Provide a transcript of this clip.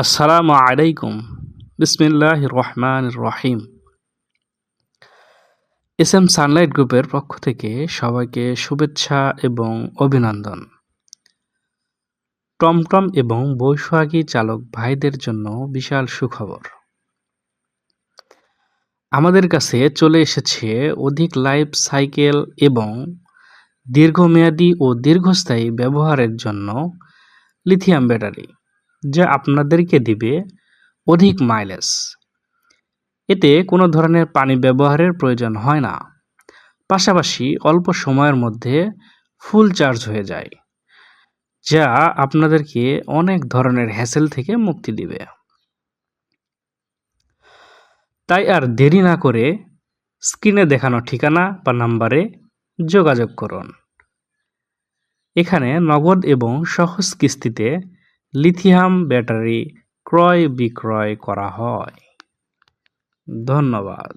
আসসালামু আলাইকুম। বিসমিল্লাহ রহমান রহিম। এস এম সানলাইট গ্রুপের পক্ষ থেকে সবাইকে শুভেচ্ছা এবং অভিনন্দন। টমটম এবং বৈশাখী চালক ভাইদের জন্য বিশাল সুখবর। আমাদের কাছে চলে এসেছে অধিক লাইফ সাইকেল এবং দীর্ঘমেয়াদী ও দীর্ঘস্থায়ী ব্যবহারের জন্য লিথিয়াম ব্যাটারি। যা আপনাদেরকে দিবে অধিক মাইলেজ এতে কোনো ধরনের পানি ব্যবহারের প্রয়োজন হয় না। পাশাপাশি অল্প সময়ের মধ্যে ফুল চার্জ হয়ে যায়, যা আপনাদেরকে অনেক ধরনের হ্যাসেল থেকে মুক্তি দিবে। তাই আর দেরি না করে স্ক্রিনে দেখানো ঠিকানা বা নাম্বারে যোগাযোগ করুন। এখানে নগদ এবং সহজ কিস্তিতে লিথিয়াম ব্যাটারি ক্রয় বিক্রয় করা হয়। ধন্যবাদ।